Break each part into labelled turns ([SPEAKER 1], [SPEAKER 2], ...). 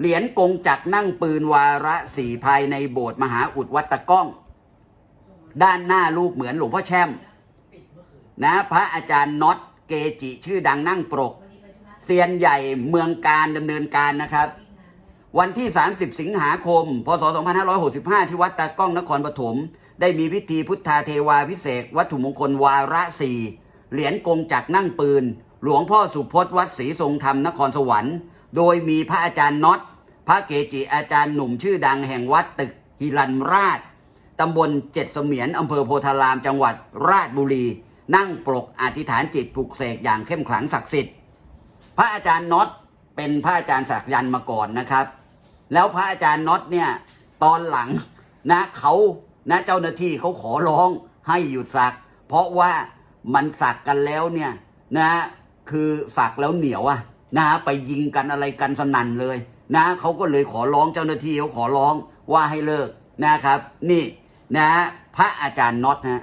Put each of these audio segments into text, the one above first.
[SPEAKER 1] เหรียญกงจักรนั่งปืนวาระสี่ภายในโบสถ์มหาอุดวัดตะก้อง ด้านหน้ารูปเหมือนหลวงพ่อแช่มนะพระอาจารย์น็อตเกจิชื่อดังนั่งปรกเซียนใหญ่เมืองการดำเนินการนะครับ วันที่ 30 สิงหาคม พศ 2565 ที่วัดตากล้องนครปฐมได้มีพิธีพุทธาเทวาพิเศษ วัตถุมงคลวาระสี่เหรียญกงจักรนั่งปืน หลวงพ่อสุพจน์วัดศรีทรงธรรมนครสวรรค์ โดยมีพระอาจารย์น็อต ระเกจิอาจารย์หนุ่มชื่อดังแห่งวัดตึกฮิรันราชตำบลเจ็ดเสมียนอำเภอโพธารามจังหวัดราชบุรี นั่งปลกอธิษฐานจิตปลุกเสกอย่างเข้มขลังศักดิ์สิทธิ์ พระอาจารย์น็อตเป็นพระอาจารย์สักยันต์มาก่อนนะครับ แล้วพระอาจารย์น็อตเนี่ยตอนหลังนะเขานะเจ้าหน้าที่เขาขอร้องให้หยุดสัก เพราะว่ามันสักกันแล้วเนี่ยนะคือสักแล้วเหนียวอะนะไปยิงกันอะไรกันสนั่นเลย นะเขาก็เลยขอร้องเจ้าหน้าที่เขาขอร้องว่าให้เลิกนะครับ นี่นะพระอาจารย์น็อตนะ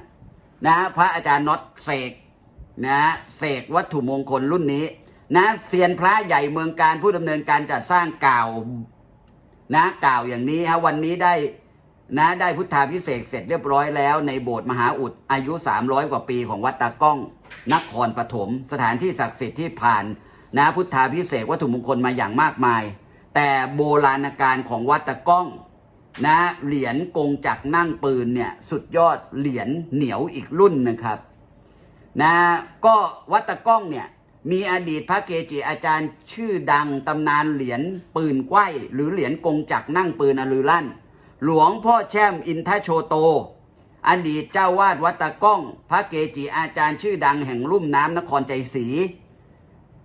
[SPEAKER 1] นะพระอาจารย์น็อตเสกนะเสกวัตถุมงคลรุ่นนี้ นะเซียนพระใหญ่เมืองการผู้ดำเนินการจัดสร้างกล่าวนะกล่าวอย่างนี้ฮะวันนี้ได้นะได้พุทธาพิเศษเสร็จเรียบร้อยแล้ว ในโบสถ์มหาอุดอายุ 300 กว่าปีของวัดตากล้องนครปฐมสถานที่ศักดิ์สิทธิ์ที่ผ่านนะพุทธาพิเศษวัตถุมงคลมาอย่างมากมาย แต่โบราณการของวัดตากล้องนะเหรียญกงจักนั่งปืนเนี่ยสุดยอดเหรียญเหนียวอีกรุ่นนะครับนะก็วัดตะก้องเนี่ยมีอดีตพระเกจิอาจารย์ชื่อดังตำนานเหรียญปืนไกว้หรือเหรียญกงจักนั่งปืนอลือลั่น หลวงพ่อแช่มอินทโชโต อดีตเจ้าวาดวัดตะก้อง พระเกจิอาจารย์ชื่อดังแห่งลุ่มน้ำนครใจศรี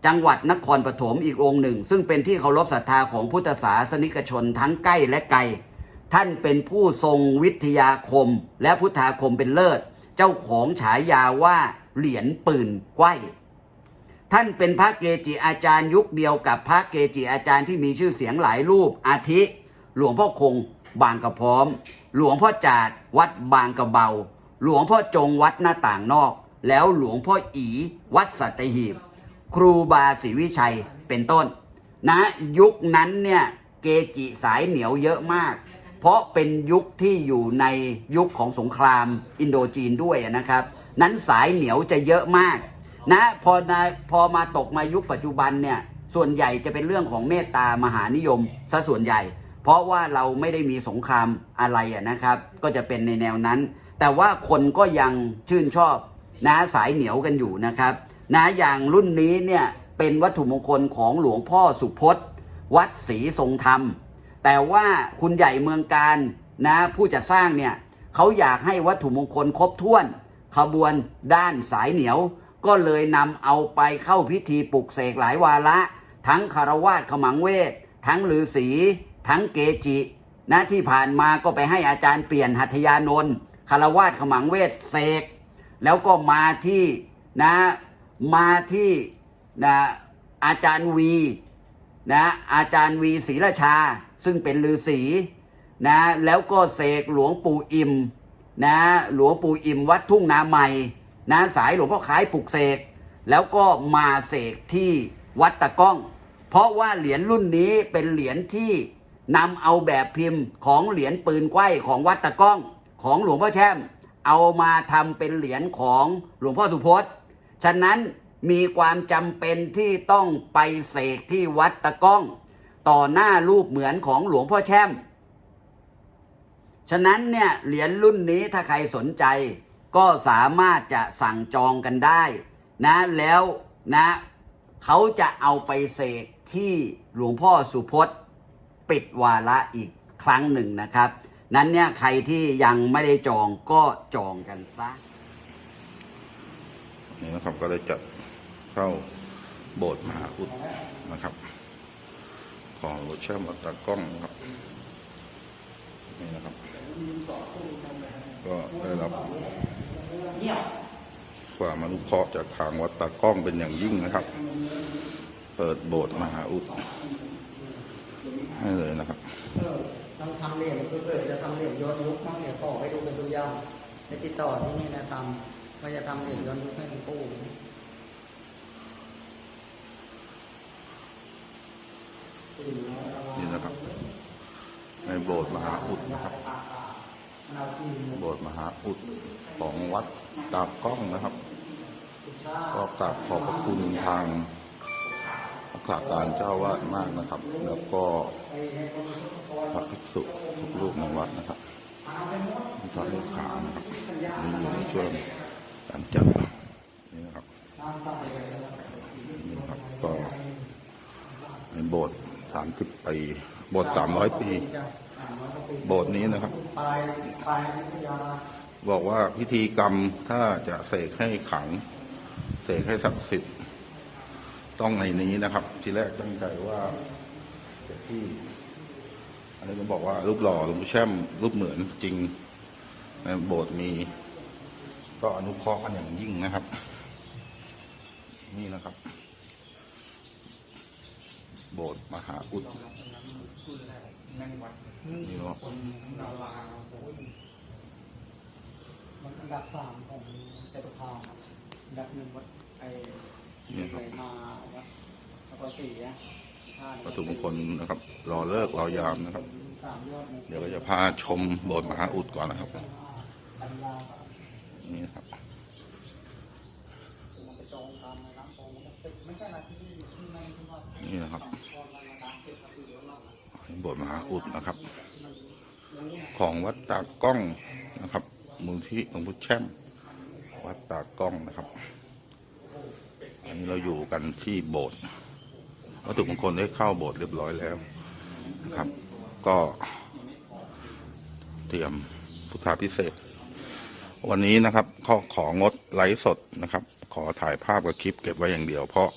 [SPEAKER 1] จังหวัดนครปฐมอีกองค์หนึ่ง ซึ่งเป็นที่เคารพศรัทธาของพุทธศาสนิกชนทั้งใกล้และไกล ท่านเป็นผู้ทรงวิทยาคม และพุทธาคมเป็นเลิศ เจ้าของฉายาว่าเหรียญปืนไกว้ท่านเป็นพระเกจิอาจารย์ยุคเดียวกับพระเกจิอาจารย์ที่มีชื่อเสียงหลายรูปอาทิ หลวงพ่อคง บางกระพร้อม หลวงพ่อจาดวัดบางกระเบา หลวงพ่อจงวัดหน้าต่างนอก แล้วหลวงพ่ออีวัดสัตหีบ ครูบาศรีวิชัยเป็นต้น นะยุคนั้นเนี่ยเกจิสายเหนียวเยอะมาก เพราะเป็นยุคที่อยู่ในยุคของสงครามอินโดจีนด้วยนะครับ นั้นสายเหนียวจะเยอะมาก นะพอนะพอมาตกมายุคปัจจุบันเนี่ยส่วนใหญ่จะเป็นเรื่องของเมตตามหานิยมซะส่วนใหญ่ เพราะว่าเราไม่ได้มีสงครามอะไรนะครับ ก็จะเป็นในแนวนั้น แต่ว่าคนก็ยังชื่นชอบนะสายเหนียวกันอยู่นะครับ นะอย่างรุ่นนี้เนี่ยเป็นวัตถุมงคลของหลวงพ่อสุพจน์ วัดศรีทรงธรรม แต่ว่าคุณใหญ่เมืองการนะผู้จะสร้างเนี่ยเขาอยากให้วัตถุมงคลครบถ้วน ขบวนด้านสายเหนียว ก็เลยนำเอาไปเข้าพิธีปลุกเสกหลายวาระ ทั้งคารวาสขมังเวท ทั้งฤาษีทั้งเกจินะที่ผ่านมาก็ไปให้อาจารย์เปลี่ยนหัตยานนท์คารวาสขมังเวทเสก แล้วก็มาที่นะ มาที่นะอาจารย์วีนะอาจารย์วีศรีราชา ซึ่งเป็นฤาษีนะแล้วก็เสกหลวงปู่อิมนะหลวงปู่อิมวัดทุ่งนาใหม่นะสายหลวงพ่อคล้ายปลุกเสกแล้วก็มาเสกที่วัดตะก้อง เพราะว่าเหรียญรุ่นนี้เป็นเหรียญที่นำเอาแบบพิมพ์ของเหรียญปืนไกว้ของวัดตะก้อง ของหลวงพ่อแช่ม เอามาทำเป็นเหรียญของหลวงพ่อสุพจน์ ฉะนั้นมีความจำเป็นที่ต้องไปเสกที่วัดตะก้อง ต่อหน้ารูปเหมือนของหลวงพ่อแช่ม ฉะนั้นเนี่ยเหรียญรุ่นนี้ถ้าใครสนใจ ก็สามารถจะสั่งจองกันได้นะแล้วนะเขาจะเอาไปเสกที่หลวงพ่อสุพจน์ ปิดวาระอีกครั้งหนึ่งนะครับ นั้นเนี่ยใครที่ยังไม่ได้จองก็จองกันซะ
[SPEAKER 2] นี่นะครับก็ได้จัดเข้าโบสถ์มหาอุดนะครับ ของรถเชื่อมวัดตากล้องนะครับนี่นะครับ ก็ได้รับความอนุเคราะห์จากทางวัดตากล้องเป็นอย่างยิ่งนะครับ เปิดโบสถ์มหาอุดให้เลยนะครับ
[SPEAKER 3] เออทำทำเหรียญก็เกิดจะทำเหรียญย้อนยุคบ้างเนี่ยขอไปดูเป็นตัวอย่างไปติดต่อที่นี่นะทำ ว่าจะทำเหรียญย้อนยุคให้หลวงปู่
[SPEAKER 2] นี่นะครับในโบสถ์มหาอุดนะครับ โบสถ์มหาอุดของวัดตาบกล้องนะครับ ก็กราบขอบพระคุณทางรักษาการเจ้าวาดมากนะครับ แล้วก็พระภิกษุทุกรูปในวัดนะครับพระลูกขานะครับนี่อยู่ในช่วง การจัดนี่นะครับนี่ครับก็ในโบสถ์สามสิบปี โบสถ์สามร้อยปี โบสถ์นี้นะครับ บอกว่าพิธีกรรมถ้าจะเสกให้ขัง เสกให้ศักดิ์สิทธิ์ต้องในนี้นะครับ ทีแรกตั้งใจว่าจะที่อันนี้ก็บอกว่ารูปหล่อหลวงปู่แช่มรูปเหมือนจริงในโบสถ์มี ก็อนุเคราะห์กันอย่างยิ่งนะครับ นี่นะครับ โบสถ์มหาอุดนี่เนาะ
[SPEAKER 3] ดาราโอ้ยมันอันดับสามของเจตุคามครับอันดับหนึ่งวัดไอ้
[SPEAKER 2] นี่ค
[SPEAKER 3] ไป
[SPEAKER 2] รับ
[SPEAKER 3] มาวัดแล้วก็สี่นะห้า
[SPEAKER 2] วัตถุมงคลนะครับ รอเลิกรอยามนะครับ
[SPEAKER 3] สามยอดหนึ่ง
[SPEAKER 2] เดี๋ยวก็จะพาชมโบสถ์มหาอุดก่อนนะครับ
[SPEAKER 3] ปัญญาครับ
[SPEAKER 2] นี่นะครับ
[SPEAKER 3] นี่นะ
[SPEAKER 2] ครับ
[SPEAKER 3] บกระสือแล้วเรา
[SPEAKER 2] โบสถ์มหาอุดนะครับ ของวัดตากล้องนะครับ มูลที่หลวงพุทธแช่มวัดตากล้องนะครับ อันนี้เราอยู่กันที่โบสถ์วัตถุมงคลได้เข้าโบสถ์เรียบร้อยแล้วนะครับ ก็เตรียมพุทธาพิเศษ วันนี้นะครับข้อของดไลฟ์สดนะครับ ขอถ่ายภาพกับคลิปเก็บไว้อย่างเดียว เพราะ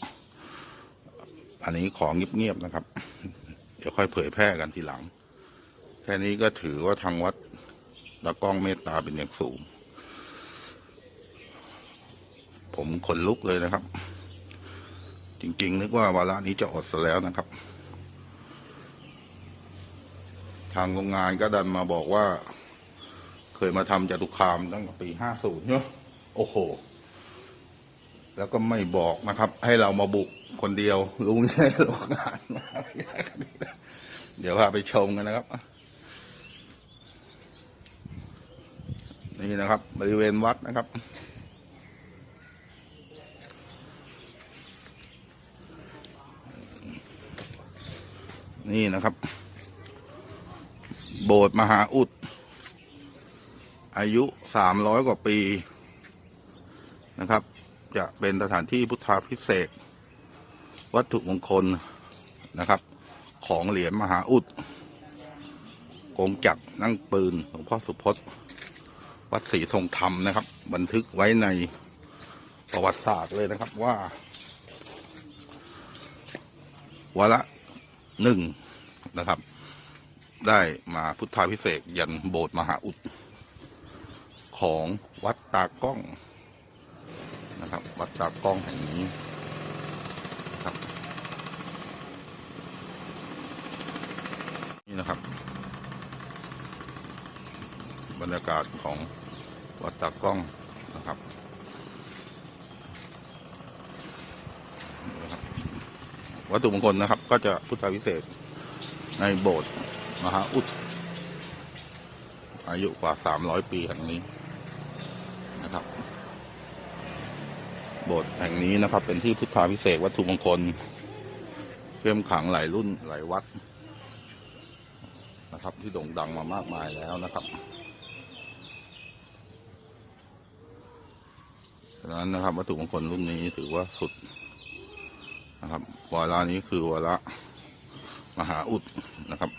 [SPEAKER 2] อันนี้ของเงียบๆนะครับ เดี๋ยวค่อยเผยแพร่กันทีหลัง แค่นี้ก็ถือว่าทางวัดตะกล้องเมตตาเป็นอย่างสูง ผมขนลุกเลยนะครับ จริงๆ นึกว่าวาระนี้จะอดซะแล้วนะครับ ทางโรงงานก็ดันมาบอกว่า เคยมาทำจตุคามตั้งแต่ปีห้าศูนย์เนาะโอ้โห แล้วก็ไม่บอกนะครับ ให้เรามาบุกคนเดียวลุงใช่โรงงานเดี๋ยวพาไปชมกันนะครับนี่นะครับ บริเวณวัดนะครับ นี่นะครับ โบสถ์มหาอุด อายุสามร้อยกว่าปีนะครับ จะเป็นสถานที่พุทธาพิเศษ วัตถุมงคลนะครับ ของเหรียญมหาอุดกงจักนั่งปืนหลวงพ่อสุพจน์วัดศรีทรงธรรมนะครับ บันทึกไว้ในประวัติศาสตร์เลยนะครับว่า วาระหนึ่งนะครับ ได้มาพุทธาพิเศษยันโบสถ์มหาอุด ของวัดตากล้องนะครับ วัดตากล้องแห่งนี้ครับนี่นะครับ บรรยากาศของวัดตากล้องนะครับวัตถุมงคลนะครับ ก็จะพุทธาพิเศษในโบสถ์มหาอุดอายุกว่าสามร้อยปีแห่งนี้นะครับ โบสถ์แห่งนี้นะครับ เป็นที่พุทธาพิเศษวัตถุมงคลเข้มขังหลายรุ่นหลายวัดนะครับ ที่โด่งดังมามากมายแล้วนะครับดังนั้นนะครับ วัตถุมงคลรุ่นนี้ถือว่าสุดนะครับวาระนี้คือวาระมหาอุดนะครับ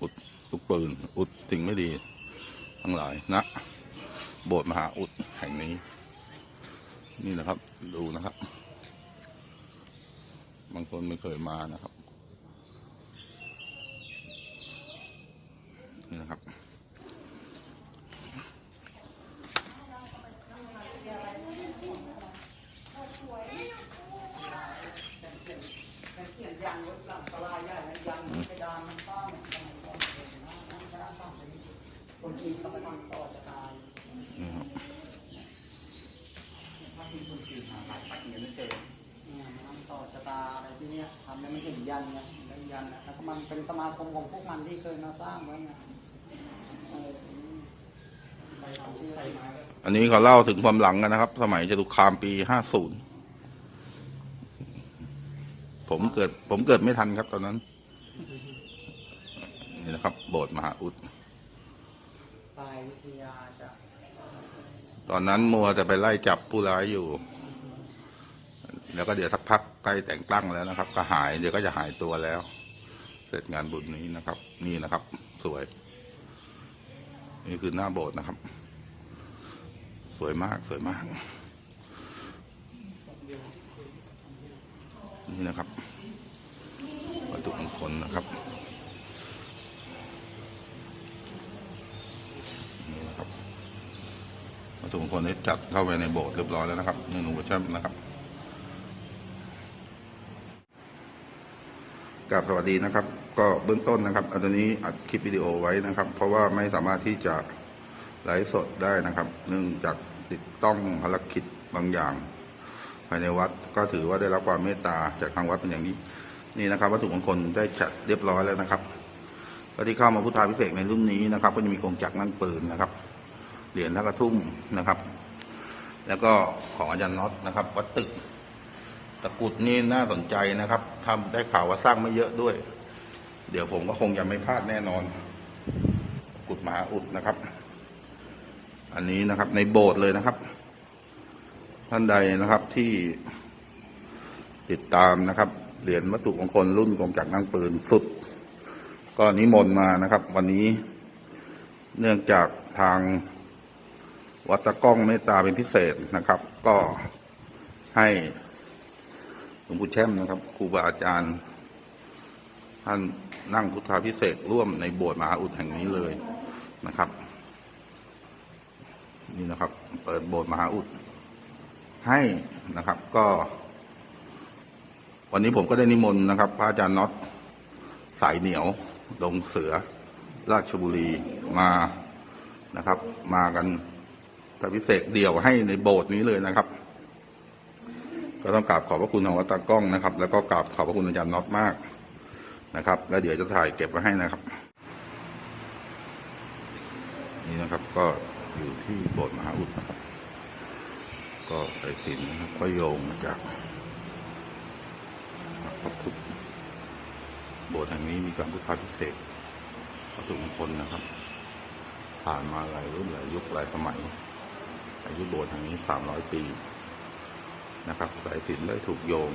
[SPEAKER 2] อุดลูกปืน อุดสิ่งไม่ดี ทั้งหลายนะ โบสถ์มหาอุดแห่งนี้ นี่นะครับ ดูนะครับ บางคนไม่เคยมานะครับ นี่นะครับ
[SPEAKER 3] คนจีนเขาไปทำต่อจะตาย
[SPEAKER 2] นี่ครับ
[SPEAKER 3] ถ้าที่คนจีนหาหลายปัดเงินไม่เจอเนี่ยมันต่อชะตาอะไรที่เนี้ยทำแล้วมันเห็นยันไงได้ยันอะแล้วก็มันเป็นสมาคมของพวกมันที่เคยมาสร้างไว้ไงอั
[SPEAKER 2] นนี้เขาเล่าถึงความหลังกันนะครับ สมัยจตุคามปีห้าศูนย์ผมเกิด ผมเกิดไม่ทันครับตอนนั้น นี่นะครับ โบสถ์มหาอุด
[SPEAKER 3] ตายวิทยาจะ
[SPEAKER 2] ตอนนั้นมัวแต่ไปไล่จับผู้ร้ายอยู่ แล้วก็เดี๋ยวสักพักใกล้แต่งตั้งแล้วนะครับ ก็หายเดี๋ยวก็จะหายตัวแล้ว เสร็จงานบุญนี้นะครับ นี่นะครับ สวย นี่คือหน้าโบสถ์นะครับ สวยมากสวยมาก นี่นะครับวัตถุมงคลนะครับ นี่นะครับ วัตถุมงคลได้จัดเข้าไปในโบสถ์เรียบร้อยแล้วนะครับในหนูเวอร์ชันนะครับกราบสวัสดีนะครับ ก็เบื้องต้นนะครับอันนี้อัดคลิปวิดีโอไว้นะครับ เพราะว่าไม่สามารถที่จะไลฟ์สดได้นะครับ เนื่องจากติดต้องภารกิจบางอย่าง ภายในวัดก็ถือว่าได้รับความเมตตาจากทางวัดเป็นอย่างนี้นี่นะครับ วัตถุมงคลได้จัดเรียบร้อยแล้วนะครับก็ที่เข้ามาพุทธาพิเศษในรุ่นนี้นะครับ ก็จะมีกองจักรนั่งปืนนะครับ เหรียญท่ากระทุ่มนะครับ แล้วก็ของอาจารย์น็อตนะครับ วัดตึก ตะกุดนี่น่าสนใจนะครับทำได้ข่าวว่าสร้างไม่เยอะด้วย เดี๋ยวผมก็คงจะไม่พลาดแน่นอน ตะกุดมหาอุดนะครับ อันนี้นะครับ ในโบสถ์เลยนะครับ ท่านใดนะครับที่ติดตามนะครับ เหรียญวัตถุมงคลรุ่นกองจักรนั่งปืนสุด ก็นิมนต์มานะครับ วันนี้เนื่องจากทาง วัดตะก้องเมตตาเป็นพิเศษนะครับ ก็ให้หลวงปู่แช่มนะครับครูบาอาจารย์ ท่านนั่งพุทธาพิเศษร่วมในโบสถ์มหาอุดแห่งนี้เลยนะครับ นี่นะครับ เปิดโบสถ์มหาอุดให้นะครับ ก็ วันนี้ผมก็ได้นิมนต์นะครับ พระอาจารย์น็อตสายเหนียวลงเสือ ราชบุรีมานะครับ มากัน พระพิเศษเดี่ยวให้ในโบสถ์นี้เลยนะครับ ก็ต้องกราบขอบพระคุณของวัดตากล้องนะครับ แล้วก็กราบขอบพระคุณอาจารย์น็อตมากนะครับ แล้วเดี๋ยวจะถ่ายเก็บไว้ให้นะครับ นี่นะครับก็อยู่ที่โบสถ์มหาอุดนะครับ ก็ใส่สินนะครับก็โยงมาจากพระพุทธโบสถ์แห่งนี้มีการพุทธาพิเศษกวัตถุมงคลนะครับ ผ่านมาหลายรุ่นหลายยุคหลายสมัย อายุโบสถ์แห่งนี้สามร้อยปีนะครับ สายสินได้ถูกโยง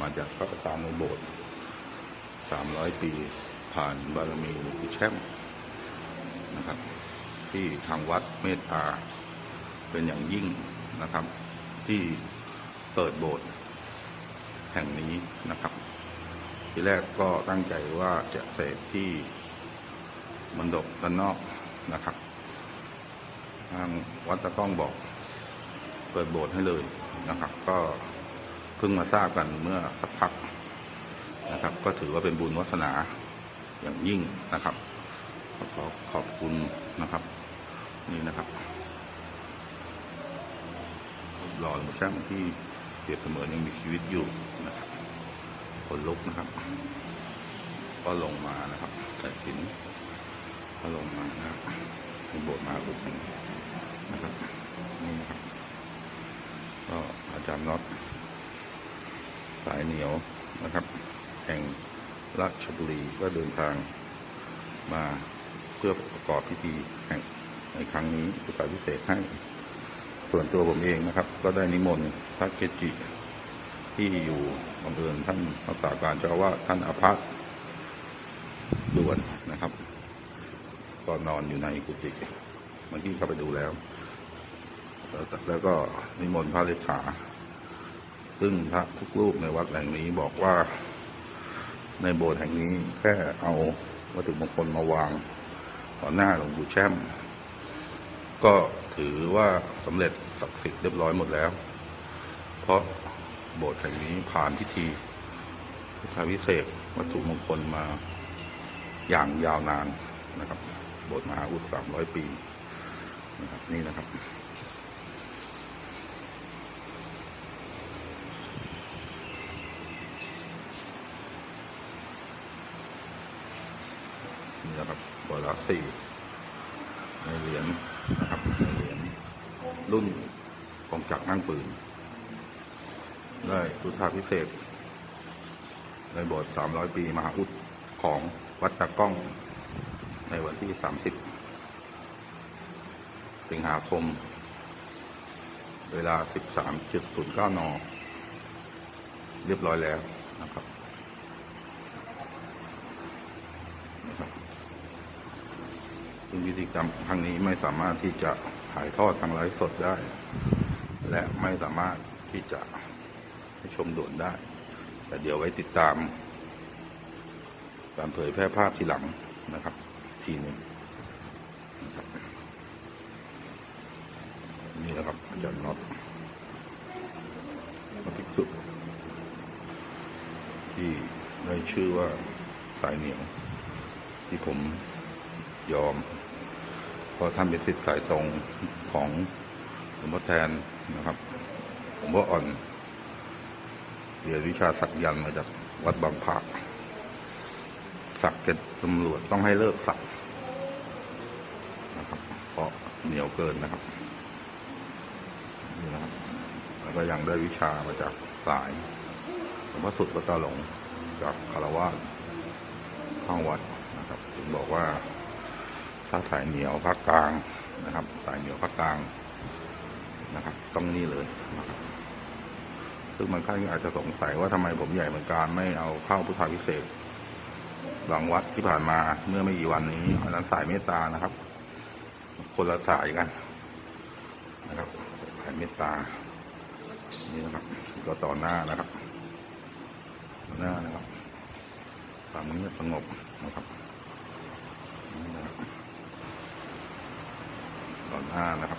[SPEAKER 2] มาจากพระประธานในโบสถ์สามร้อยปี ผ่านบารมีหลวงปู่แช่มนะครับ ที่ทางวัดเมตตาเป็นอย่างยิ่งนะครับ ที่เปิดโบสถ์แห่งนี้นะครับ ทีแรกก็ตั้งใจว่าจะเสกที่มณฑปด้านนอกนะครับ ทางวัดตะก้องบอก เปิดโบสถ์ให้เลยนะครับ ก็เพิ่งมาทราบกันเมื่อสักพักนะครับ ก็ถือว่าเป็นบุญวัฒนาอย่างยิ่งนะครับก็ขอขอบคุณนะครับ นี่นะครับรอหลวงช่างที่เปรียบเสมือนยังมีชีวิตอยู่นะครับคนลุกนะครับ ก็ลงมานะครับใส่สินก็ลงมานะครับในโบสถ์มาบุตรนะครับนี่นะครับ ก็อาจารย์ น็อตสายเหนียวนะครับ แห่งราชบุรีก็เดินทางมาเพื่อประกอบพิธีแห่งในครั้งนี้พุทธาพิเศษให้ ส่วนตัวผมเองนะครับ ก็ได้นิมนต์พระเกจิ ที่อยู่อำเภอท่านรักษาการเจ้าว่าท่านอภัสด่วนนะครับก็นอนอยู่ในกุฏิเมื่อกี้เข้าไปดูแล้ว แล้วแล้วก็นิมนต์พระเลขา ซึ่งพระทุกรูปในวัดแห่งนี้บอกว่า ในโบสถ์แห่งนี้แค่เอาวัตถุมงคลมาวางต่อหน้าหลวงปู่แช่ม ก็ถือว่าสำเร็จศักดิ์สิทธิ์เรียบร้อยหมดแล้ว เพราะโบสถ์แห่งนี้ผ่านพิธีพุทธวิเศษวัตถุมงคลมาอย่างยาวนานนะครับ โบสถ์มหาอุดสามร้อยปีนะครับนี่นะครับ นี่นะครับบอลสี่ในเหรียญนะครับในเหรียญรุ่นกองจักรนั่งปืน ได้พุทธาพิเศษในโบสถ์300ปีมหาอุดของวัดตะก้อง ในวันที่30สิบสิงหาคม เวลา 13.09 น เรียบร้อยแล้วนะครับ ซึ่งพิธีกรรมครั้งนี้ไม่สามารถที่จะถ่ายทอดทางไลฟ์สดได้ และไม่สามารถที่จะให้ชมด่วนได้ แต่เดี๋ยวไว้ติดตาม การเผยแพร่ภาพทีหลังนะครับ ทีหนึ่งนี่นะครับอาจารย์น็อตพระภิกษุที่ได้ชื่อว่าสายเหนียว ที่ผมยอม ราะท่านเป็นสิทธิ์สายตรงของหลวงพ่อแทนนะครับหลวงพ่ออ่อนเรียนวิชาสักยันมาจากวัดบางพระสักเก็ตตำรวจต้องให้เลิกสักนะครับ เพราะเหนียวเกินนะครับนี่นะครับแล้วก็ยังได้วิชามาจากสายหลวงพ่อสุดวัดตาหลงจากคารวาสข้างวัดนะครับ ถึงบอกว่า ถ้าสายเหนียวภาคกลางนะครับ สายเหนียวภาคกลางนะครับต้องนี่เลยนะครับ ซึ่งบางท่านก็อาจจะสงสัยว่าทำไมผมใหญ่เหมือนกันไม่เอาเข้าพุทธาพิเศษกบางวัดที่ผ่านมาเมื่อไม่กี่วันนี้อันนั้นสายเมตตานะครับ คนละสายกันนะครับสายเมตตา นี่นะครับก็ต่อหน้านะครับต่อหน้านะครับความเงียบสงบนะครับนี่นะครับ ต่อหน้านะ